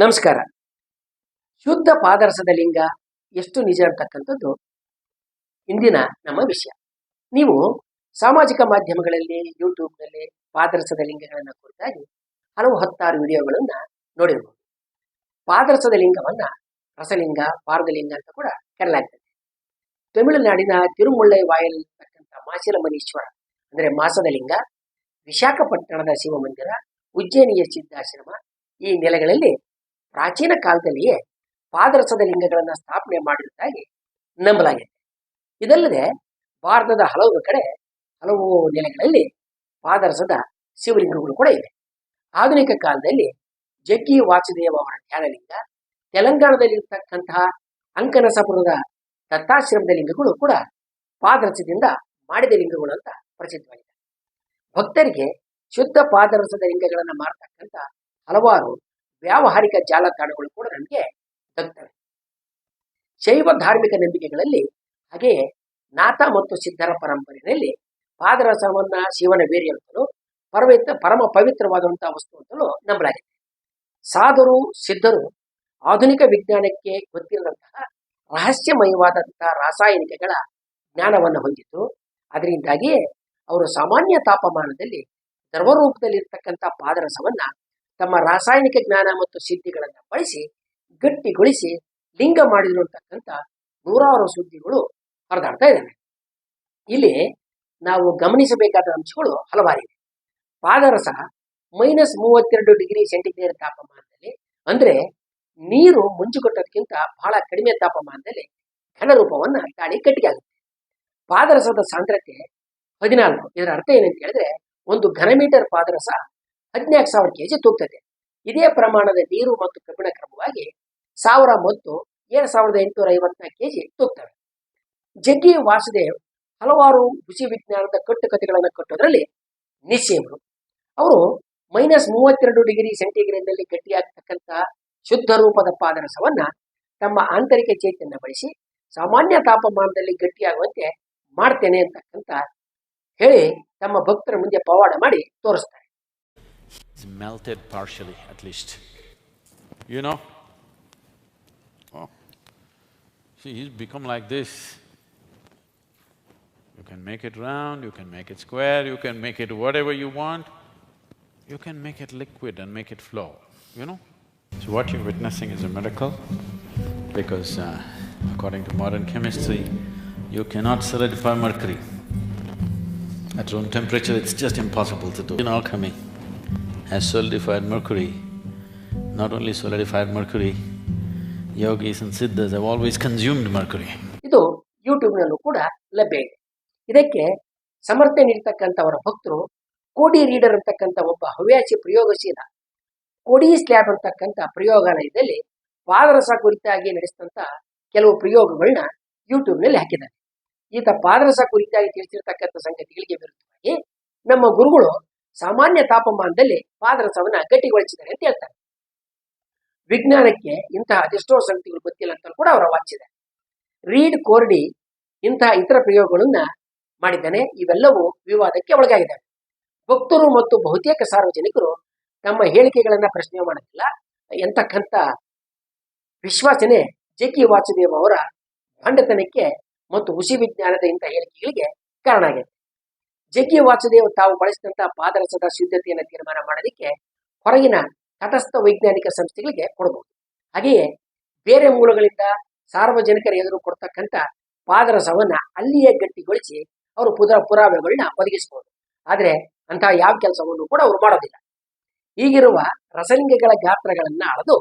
ನಮಸ್ಕಾರ. ಶುದ್ಧ ಪಾದರಸದ ಲಿಂಗ ಎಷ್ಟು ನಿಜ ಅಂತಕ್ಕಂಥದ್ದು? ಇಂದಿನ ನಮ್ಮ ವಿಷಯ. ನೀವು ಸಾಮಾಜಿಕ ಮಾಧ್ಯಮಗಳಲ್ಲಿ ಯೂಟ್ಯೂಬ್ನಲ್ಲಿ ಪಾದರಸದ ಲಿಂಗಗಳನ್ನು ಕುರಿತಾಗಿ ಹಲವು ಹತ್ತಾರು ವಿಡಿಯೋಗಳನ್ನು ನೋಡಿರಬಹುದು ಪಾದರಸದ ಲಿಂಗವನ್ನು ರಸಲಿಂಗ ಪಾರದಲಿಂಗ ಅಂತ ಕೂಡ ಕರೆಯಲಾಗ್ತದೆ. ತಮಿಳುನಾಡಿನ ತಿರುಮುಳ್ಳೈ ವಾಯಲಿರ್ತಕ್ಕಂಥ ಮಾಸಿಲಮನೀಶ್ವರ ಅಂದರೆ ಮಾಸದ ಲಿಂಗ, ವಿಶಾಖಪಟ್ಟಣದ ಶಿವಮಂದಿರ, ಉಜ್ಜಯನಿಯ ಸಿದ್ಧಾಶ್ರಮ ಈ ನೆಲೆಗಳಲ್ಲಿ ಪ್ರಾಚೀನ ಕಾಲದಲ್ಲಿಯೇ ಪಾದರಸದ ಲಿಂಗಗಳನ್ನು ಸ್ಥಾಪನೆ ಮಾಡಿರುವುದಾಗಿ ನಂಬಲಾಗಿದೆ. ಇದಲ್ಲದೆ ಭಾರತದ ಹಲವು ಕಡೆ ಹಲವು ನೆಲೆಗಳಲ್ಲಿ ಪಾದರಸದ ಶಿವಲಿಂಗಗಳು ಕೂಡ ಇವೆ. ಆಧುನಿಕ ಕಾಲದಲ್ಲಿ ಜಗ್ಗಿ ವಾಸುದೇವ ಅವರ ಧ್ಯಾನಲಿಂಗ, ತೆಲಂಗಾಣದಲ್ಲಿರ್ತಕ್ಕಂತಹ ಅಂಕನಸಪುರದ ದತ್ತಾಶ್ರಮದ ಲಿಂಗಗಳು ಕೂಡ ಪಾದರಸದಿಂದ ಮಾಡಿದ ಲಿಂಗಗಳು ಅಂತ ಪ್ರಸಿದ್ಧವಾಗಿದೆ. ಭಕ್ತರಿಗೆ ಶುದ್ಧ ಪಾದರಸದ ಲಿಂಗಗಳನ್ನು ಮಾರತಕ್ಕಂಥ ಹಲವಾರು ವ್ಯಾವಹಾರಿಕ ಜಾಲತಾಣಗಳು ಕೂಡ ನಮಗೆ ದೊರಕ್ತವೆ. ಶೈವ ಧಾರ್ಮಿಕ ನಂಬಿಕೆಗಳಲ್ಲಿ ಹಾಗೆಯೇ ನಾಥ ಮತ್ತು ಸಿದ್ಧರ ಪರಂಪರೆಯಲ್ಲಿ ಪಾದರಸವನ್ನ ಶಿವನ ಬೇರೆ ಅಂತಲೂ ಪರವಿತ ಪರಮ ಪವಿತ್ರವಾದಂತಹ ವಸ್ತು ಅಂತಲೂ ನಂಬಲಾಗಿದೆ. ಸಾಧರು, ಸಿದ್ಧರು ಆಧುನಿಕ ವಿಜ್ಞಾನಕ್ಕೆ ಗೊತ್ತಿರದಂತಹ ರಹಸ್ಯಮಯವಾದಂತಹ ರಾಸಾಯನಿಕಗಳ ಜ್ಞಾನವನ್ನು ಹೊಂದಿದ್ದು ಅದರಿಂದಾಗಿಯೇ ಅವರು ಸಾಮಾನ್ಯ ತಾಪಮಾನದಲ್ಲಿ ದ್ರವರೂಪದಲ್ಲಿರ್ತಕ್ಕಂಥ ಪಾದರಸವನ್ನ ತಮ್ಮ ರಾಸಾಯನಿಕ ಜ್ಞಾನ ಮತ್ತು ಸಿದ್ಧಿಗಳನ್ನು ಬಳಸಿ, ಗಟ್ಟಿಗೊಳಿಸಿ, ಲಿಂಗ ಮಾಡಿದ್ರು ಅಂತಕ್ಕಂಥ ನೂರಾರು ಸುದ್ದಿಗಳು ಹರಿದಾಡ್ತಾ ಇದ್ದಾವೆ. ಇಲ್ಲಿ ನಾವು ಗಮನಿಸಬೇಕಾದ ಅಂಶಗಳು ಹಲವಾರಿವೆ ಪಾದರಸ ಮೈನಸ್ ಮೂವತ್ತೆರಡು ಡಿಗ್ರಿ ಸೆಂಟಿಗ್ರೇಡ್ ತಾಪಮಾನದಲ್ಲಿ, ಅಂದ್ರೆ ನೀರು ಮುಂಚುಗಟ್ಟೋದಕ್ಕಿಂತ ಬಹಳ ಕಡಿಮೆ ತಾಪಮಾನದಲ್ಲಿ ಘನರೂಪವನ್ನು ತಾಳಿ ಆಗುತ್ತೆ ಪಾದರಸದ ಸಾಂದ್ರತೆ ಹದಿನಾಲ್ಕು. ಇದರ ಅರ್ಥ ಏನಂತ ಹೇಳಿದ್ರೆ, ಒಂದು ಘನ ಮೀಟರ್ ಪಾದರಸ ಹದಿನಾಲ್ಕು ಸಾವಿರ ಕೆಜಿ ತೂಗ್ತದೆ. ಇದೇ ಪ್ರಮಾಣದ ನೀರು ಮತ್ತು ಕಬ್ಬಿಣ ಕ್ರಮವಾಗಿ ಸಾವಿರ ಮತ್ತು ಏಳು ಸಾವಿರದ ಎಂಟುನೂರ ಐವತ್ನಾಲ್ಕು ಕೆಜಿ ತೂಗ್ತವೆ. ಜಗ್ಗಿ ವಾಸುದೇವ್ ಹಲವಾರು ಕೃಷಿ ವಿಜ್ಞಾನದ ಕಟ್ಟುಕತೆಗಳನ್ನು ಕಟ್ಟೋದ್ರಲ್ಲಿ ನಿಶ್ಚಯವರು ಅವರು ಮೈನಸ್ ಮೂವತ್ತೆರಡು ಡಿಗ್ರಿ ಸೆಂಟಿಗ್ರೇಡ್ನಲ್ಲಿ ಗಟ್ಟಿಯಾಗತಕ್ಕಂಥ ಶುದ್ಧ ರೂಪದ ಪಾದರಸವನ್ನ ತಮ್ಮ ಆಂತರಿಕ ಚೈತನ್ಯ ಬಳಸಿ ಸಾಮಾನ್ಯ ತಾಪಮಾನದಲ್ಲಿ ಗಟ್ಟಿಯಾಗುವಂತೆ ಮಾಡ್ತೇನೆ ಅಂತಕ್ಕಂಥ ಹೇಳಿ ತಮ್ಮ ಭಕ್ತರ ಮುಂದೆ ಪವಾಡ ಮಾಡಿ ತೋರಿಸ್ತಾರೆ. It's melted partially, at least. You know? Oh. See, he's become like this. You can make it round, you can make it square, you can make it whatever you want. You can make it liquid and make it flow, you know? So what you're witnessing is a miracle because uh, according to modern chemistry, you cannot solidify mercury. At room temperature, it's just impossible to do. In alchemy, has solidified mercury. Not only solidified mercury, yogis and siddhas have always consumed mercury. ಇದು ಯೂಟ್ಯೂಬ್ನಲ್ಲೂ ಕೂಡ ಲಭ್ಯ ಇದೆ ಇದಕ್ಕೆ ಸಮರ್ಥನೆ ನೀಡ್ತಕ್ಕಂಥವರ ಭಕ್ತರು ಕೋಡಿ reader ಅಂತಕ್ಕಂಥ ಒಬ್ಬ ಹವ್ಯಾಸಿ ಪ್ರಯೋಗಶೀಲ ಕೋಡಿ ಸ್ಲ್ಯಾಬ್ ಅಂತಕ್ಕಂಥ ಪ್ರಯೋಗಾಲಯದಲ್ಲಿ ಪಾದರಸ ಕುರಿತಾಗಿ ನಡೆಸಿದಂಥ ಕೆಲವು ಪ್ರಯೋಗಗಳನ್ನ ಯೂಟ್ಯೂಬ್ನಲ್ಲಿ ಹಾಕಿದ್ದಾರೆ ಈತ ಪಾದರಸ ಕುರಿತಾಗಿ ತಿಳಿಸಿರ್ತಕ್ಕಂಥ ಸಂಗತಿಗಳಿಗೆ ವಿರುದ್ಧವಾಗಿ ನಮ್ಮ ಗುರುಗಳು ಸಾಮಾನ್ಯ ತಾಪಮಾನದಲ್ಲಿ ಪಾದರಸವನ್ನ ಗಟ್ಟಿಗೊಳಿಸಿದ್ದಾರೆ ಅಂತ ಹೇಳ್ತಾರೆ. ವಿಜ್ಞಾನಕ್ಕೆ ಇಂತಹ ಅದೆಷ್ಟೋ ಸಂಗತಿಗಳು ಗೊತ್ತಿಲ್ಲ ಅಂತ ಕೂಡ ಅವರ ವಾಚಿದೆ ರೀಡ್ ಕೋರ್ಡಿ ಇಂತಹ ಇತರ ಪ್ರಯೋಗಗಳನ್ನ ಮಾಡಿದ್ದಾನೆ. ಇವೆಲ್ಲವೂ ವಿವಾದಕ್ಕೆ ಒಳಗಾಗಿದ್ದಾವೆ. ಭಕ್ತರು ಮತ್ತು ಬಹುತೇಕ ಸಾರ್ವಜನಿಕರು ತಮ್ಮ ಹೇಳಿಕೆಗಳನ್ನ ಪ್ರಶ್ನೆ ಮಾಡೋದಿಲ್ಲ. ಎಂತಕ್ಕಂಥ ವಿಶ್ವಾಸನೆ ಜಗ್ಗಿ ವಾಸುದೇವ್ ಅವರ ಭಂಡತನಕ್ಕೆ ಮತ್ತು ಹುಸಿ ವಿಜ್ಞಾನದ ಇಂಥ ಹೇಳಿಕೆಗಳಿಗೆ ಕಾರಣ ಆಗಿದೆ ಜಗ್ಗಿ ವಾಸುದೇವ್ ತಾವು ಬಳಸಿದಂತಹ ಪಾದರಸದ ಸಿದ್ಧತೆಯನ್ನು ತೀರ್ಮಾನ ಮಾಡೋದಕ್ಕೆ ಹೊರಗಿನ ತಟಸ್ಥ ವೈಜ್ಞಾನಿಕ ಸಂಸ್ಥೆಗಳಿಗೆ ಕೊಡಬಹುದು ಹಾಗೆಯೇ ಬೇರೆ ಮೂಲಗಳಿಂದ ಸಾರ್ವಜನಿಕರ ಎದುರು ಕೊಡ್ತಕ್ಕಂಥ ಪಾದರಸವನ್ನ ಅಲ್ಲಿಯೇ ಗಟ್ಟಿಗೊಳಿಸಿ ಅವರು ಪುರ ಪುರಾವೆಗಳನ್ನ ಒದಗಿಸಬಹುದು ಆದರೆ ಅಂತಹ ಯಾವ ಕೆಲಸವನ್ನು ಕೂಡ ಅವರು ಮಾಡೋದಿಲ್ಲ. ಈಗಿರುವ ರಸಲಿಂಗಗಳ ಗಾತ್ರಗಳನ್ನ ಅಳೆದು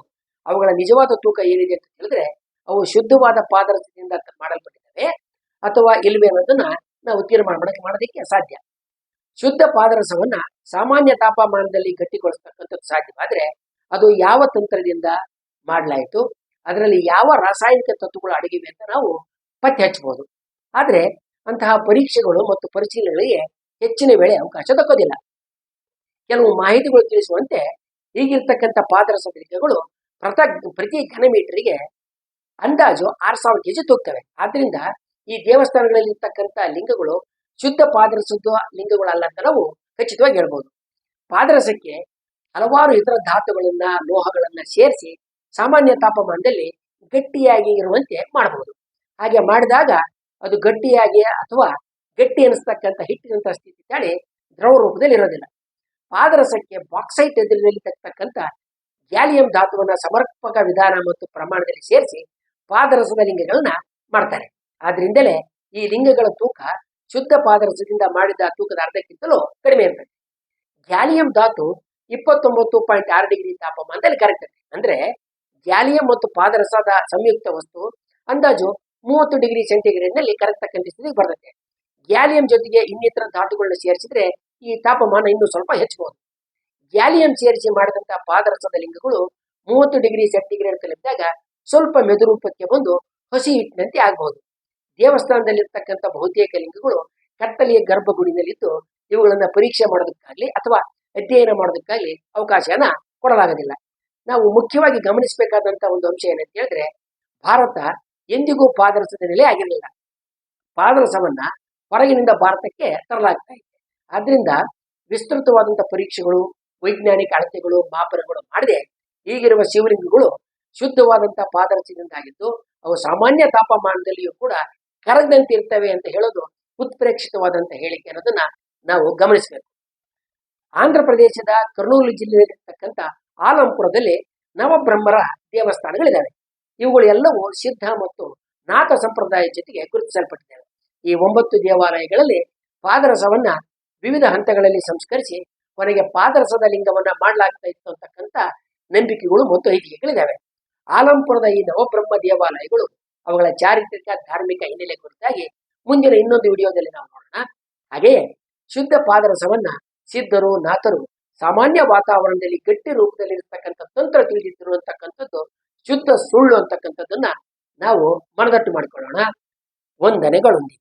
ಅವುಗಳ ನಿಜವಾದ ತೂಕ ಏನಿದೆ ಅಂತ ಹೇಳಿದ್ರೆ ಅವು ಶುದ್ಧವಾದ ಪಾದರಸದಿಂದ ಮಾಡಲ್ಪಟ್ಟಿದ್ದಾವೆ ಅಥವಾ ಇಲ್ವೇ ಅನ್ನೋದನ್ನ ನಾವು ತೀರ್ಮಾನ ಮಾಡಕ್ಕೆ ಮಾಡೋದಕ್ಕೆ ಸಾಧ್ಯ ಶುದ್ಧ ಪಾದರಸವನ್ನ ಸಾಮಾನ್ಯ ತಾಪಮಾನದಲ್ಲಿ ಗಟ್ಟಿಗೊಳಿಸ್ತಕ್ಕಂಥದ್ದು ಸಾಧ್ಯವಾದ್ರೆ ಅದು ಯಾವ ತಂತ್ರದಿಂದ ಮಾಡಲಾಯಿತು, ಅದರಲ್ಲಿ ಯಾವ ರಾಸಾಯನಿಕ ತತ್ವಗಳು ಅಡಗಿವೆ ಅಂತ ನಾವು ಪತ್ತೆ ಹಚ್ಚಬಹುದು. ಆದ್ರೆ ಅಂತಹ ಪರೀಕ್ಷೆಗಳು ಮತ್ತು ಪರಿಶೀಲನೆಗಳಿಗೆ ಹೆಚ್ಚಿನ ವೇಳೆ ಅವಕಾಶ ದಕ್ಕೋದಿಲ್ಲ ಕೆಲವು ಮಾಹಿತಿಗಳು ತಿಳಿಸುವಂತೆ ಈಗಿರ್ತಕ್ಕಂಥ ಪಾದರಸ ಪ್ರತಿ, ಪ್ರತ ಪ್ರತಿ ಘನಮೀಟರ್ಗೆ ಅಂದಾಜು ಆರು ಸಾವಿರ ಕೆಜಿ ತೂಗ್ತವೆ. ಆದ್ರಿಂದ ಈ ದೇವಸ್ಥಾನಗಳಲ್ಲಿ ಇರ್ತಕ್ಕಂಥ ಲಿಂಗಗಳು ಶುದ್ಧ ಪಾದರಸದ ಲಿಂಗಗಳಲ್ಲ ಅಂತ ನಾವು ಖಚಿತವಾಗಿ ಹೇಳ್ಬೋದು. ಪಾದರಸಕ್ಕೆ ಹಲವಾರು ಇತರ ಧಾತುಗಳನ್ನ, ಲೋಹಗಳನ್ನ ಸೇರಿಸಿ ಸಾಮಾನ್ಯ ತಾಪಮಾನದಲ್ಲಿ ಗಟ್ಟಿಯಾಗಿ ಇರುವಂತೆ ಮಾಡಬಹುದು ಹಾಗೆ ಮಾಡಿದಾಗ ಅದು ಗಟ್ಟಿಯಾಗಿ ಅಥವಾ ಗಟ್ಟಿ ಅನಿಸ್ತಕ್ಕಂಥ ಹಿಟ್ಟಿನಂತಹ ಸ್ಥಿತಿ ತಾಳಿ ದ್ರವ ರೂಪದಲ್ಲಿ ಇರೋದಿಲ್ಲ. ಪಾದರಸಕ್ಕೆ ಬಾಕ್ಸೈಟ್ ಎದುರಿನಲ್ಲಿ ತಕ್ಕಂಥ ಗ್ಯಾಲಿಯಂ ಧಾತುವನ್ನ ಸಮರ್ಪಕ ವಿಧಾನ ಮತ್ತು ಪ್ರಮಾಣದಲ್ಲಿ ಸೇರಿಸಿ ಪಾದರಸದ ಲಿಂಗಗಳನ್ನ ಮಾಡ್ತಾರೆ. ಆದ್ರಿಂದಲೇ ಈ ಲಿಂಗಗಳ ತೂಕ ಶುದ್ಧ ಪಾದರಸದಿಂದ ಮಾಡಿದ ತೂಕದ ಅರ್ಧಕ್ಕಿಂತಲೂ ಕಡಿಮೆ ಇರ್ತದೆ. ಗ್ಯಾಲಿಯಂ ಧಾತು ಇಪ್ಪತ್ತೊಂಬತ್ತು ಪಾಯಿಂಟ್ ಆರು ಡಿಗ್ರಿ ತಾಪಮಾನದಲ್ಲಿ ಕರಗ್ತದೆ. ಅಂದ್ರೆ ಗ್ಯಾಲಿಯಂ ಮತ್ತು ಪಾದರಸದ ಸಂಯುಕ್ತ ವಸ್ತು ಅಂದಾಜು ಮೂವತ್ತು ಡಿಗ್ರಿ ಸೆಂಟಿಗ್ರೇಡ್ನಲ್ಲಿ ಕರಗ್ತಕ್ಕಂಥ ಸ್ಥಿತಿಗೆ ಬರ್ತದೆ. ಗ್ಯಾಲಿಯಂ ಜೊತೆಗೆ ಇನ್ನಿತರ ಧಾತುಗಳನ್ನ ಸೇರಿಸಿದ್ರೆ ಈ ತಾಪಮಾನ ಇನ್ನೂ ಸ್ವಲ್ಪ ಹೆಚ್ಚಬಹುದು. ಗ್ಯಾಲಿಯಂ ಸೇರಿಸಿ ಮಾಡಿದಂತಹ ಪಾದರಸದ ಲಿಂಗಗಳು ಮೂವತ್ತು ಡಿಗ್ರಿ ಸೆಂಟಿಗ್ರೇಡ್ ತಲುಪಿದಾಗ ಸ್ವಲ್ಪ ಮೆದುರೂಪಕ್ಕೆ ಬಂದು ಹಸಿ ಹಿಟ್ಟಿನಂತೆ ಆಗಬಹುದು. ದೇವಸ್ಥಾನದಲ್ಲಿರ್ತಕ್ಕಂಥ ಬಹುತೇಕ ಲಿಂಗಗಳು ಕತ್ತಲೆಯ ಗರ್ಭಗುಡಿನಲ್ಲಿದ್ದು ಇವುಗಳನ್ನ ಪರೀಕ್ಷೆ ಮಾಡೋದಕ್ಕಾಗ್ಲಿ ಅಥವಾ ಅಧ್ಯಯನ ಮಾಡೋದಕ್ಕಾಗ್ಲಿ ಅವಕಾಶನ ಕೊಡಲಾಗೋದಿಲ್ಲ. ನಾವು ಮುಖ್ಯವಾಗಿ ಗಮನಿಸಬೇಕಾದಂತ ಒಂದು ಅಂಶ ಏನಂತ ಹೇಳಿದ್ರೆ, ಭಾರತ ಎಂದಿಗೂ ಪಾದರಸದ ನೆಲೆ ಆಗಿರಲಿಲ್ಲ. ಪಾದರಸವನ್ನ ಹೊರಗಿನಿಂದ ಭಾರತಕ್ಕೆ ತರಲಾಗ್ತಾ ಇದೆ. ಆದ್ರಿಂದ ವಿಸ್ತೃತವಾದಂಥ ಪರೀಕ್ಷೆಗಳು, ವೈಜ್ಞಾನಿಕ ಅಳತೆಗಳು, ಮಾಪನಗಳು ಮಾಡದೆ ಈಗಿರುವ ಶಿವಲಿಂಗಗಳು ಶುದ್ಧವಾದಂತಹ ಪಾದರಸದಿಂದಾಗಿದ್ದು, ಅವು ಸಾಮಾನ್ಯ ತಾಪಮಾನದಲ್ಲಿಯೂ ಕೂಡ ಕರಗದಂತೆ ಇರ್ತವೆ ಅಂತ ಹೇಳೋದು ಉತ್ಪ್ರೇಕ್ಷಿತವಾದಂತಹ ಹೇಳಿಕೆ ಅನ್ನೋದನ್ನ ನಾವು ಗಮನಿಸಬೇಕು. ಆಂಧ್ರ ಪ್ರದೇಶದ ಕರ್ನೂಲು ಜಿಲ್ಲೆಯಲ್ಲಿರ್ತಕ್ಕಂಥ ಆಲಂಪುರದಲ್ಲಿ ನವಬ್ರಹ್ಮರ ದೇವಸ್ಥಾನಗಳಿದ್ದಾವೆ ಇವುಗಳು ಎಲ್ಲವೂ ಸಿದ್ಧ ಮತ್ತು ನಾಥ ಸಂಪ್ರದಾಯದ ಜೊತೆಗೆ ಗುರುತಿಸಲ್ಪಟ್ಟಿದ್ದಾವೆ. ಈ ಒಂಬತ್ತು ದೇವಾಲಯಗಳಲ್ಲಿ ಪಾದರಸವನ್ನ ವಿವಿಧ ಹಂತಗಳಲ್ಲಿ ಸಂಸ್ಕರಿಸಿ ಕೊನೆಗೆ ಪಾದರಸದ ಲಿಂಗವನ್ನ ಮಾಡಲಾಗ್ತಾ ಇತ್ತು ಅಂತಕ್ಕಂಥ ನಂಬಿಕೆಗಳು ಮತ್ತು ಐತಿಹ್ಯಗಳಿದ್ದಾವೆ ಆಲಂಪುರದ ಈ ನವಬ್ರಹ್ಮ ದೇವಾಲಯಗಳು ಅವುಗಳ ಚಾರಿತ್ರಿಕ, ಧಾರ್ಮಿಕ ಹಿನ್ನೆಲೆ ಕುರಿತಾಗಿ ಮುಂದಿನ ಇನ್ನೊಂದು ವಿಡಿಯೋದಲ್ಲಿ ನಾವು ನೋಡೋಣ. ಹಾಗೆಯೇ ಶುದ್ಧ ಪಾದರಸವನ್ನ ಸಿದ್ಧರು, ನಾಥರು ಸಾಮಾನ್ಯ ವಾತಾವರಣದಲ್ಲಿ ಗಟ್ಟಿ ರೂಪದಲ್ಲಿ ಇರತಕ್ಕಂಥ ತಂತ್ರ ತಿಳಿದಿರುವಂತಕ್ಕಂಥದ್ದು ಶುದ್ಧ ಸುಳ್ಳು ಅಂತಕ್ಕಂಥದ್ದನ್ನ ನಾವು ಮನದಟ್ಟು ಮಾಡಿಕೊಳ್ಳೋಣ. ವಂದನೆಗಳೊಂದಿಗೆ.